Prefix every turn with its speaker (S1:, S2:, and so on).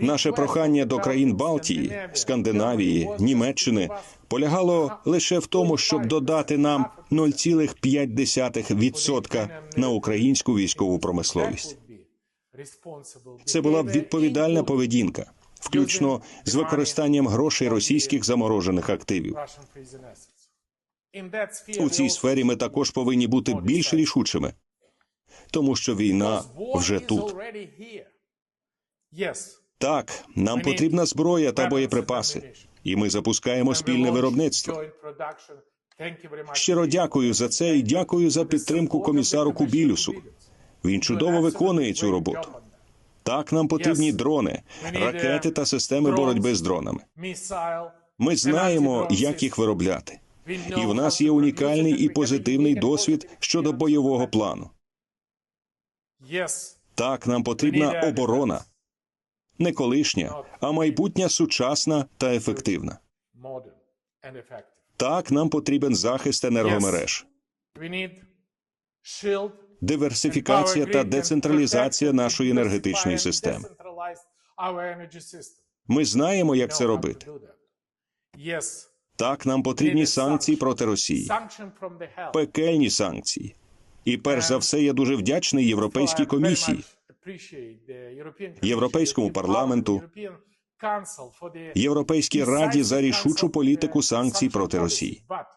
S1: Наше прохання до країн Балтії, Скандинавії, Німеччини полягало лише в тому, щоб додати нам 0,5% на українську військову промисловість. Це була б відповідальна поведінка, включно з використанням грошей російських заморожених активів. У цій сфері ми також повинні бути більш рішучими, тому що війна вже тут. Так, нам потрібна зброя та боєприпаси, і ми запускаємо спільне виробництво. Щиро дякую за це і дякую за підтримку комісару Кубілюсу. Він чудово виконує цю роботу. Так, нам потрібні дрони, ракети та системи боротьби з дронами. Ми знаємо, як їх виробляти, і в нас є унікальний і позитивний досвід щодо бойового плану. Так, нам потрібна оборона, не колишня, а майбутня сучасна та ефективна. Так, нам потрібен захист енергомереж, диверсифікація та децентралізація нашої енергетичної системи. Ми знаємо, як це робити. Так, нам потрібні санкції проти Росії, пекельні санкції. І перш за все, я дуже вдячний Європейській комісії,
S2: Європейському парламенту,
S1: Європейській раді за рішучу політику санкцій проти Росії.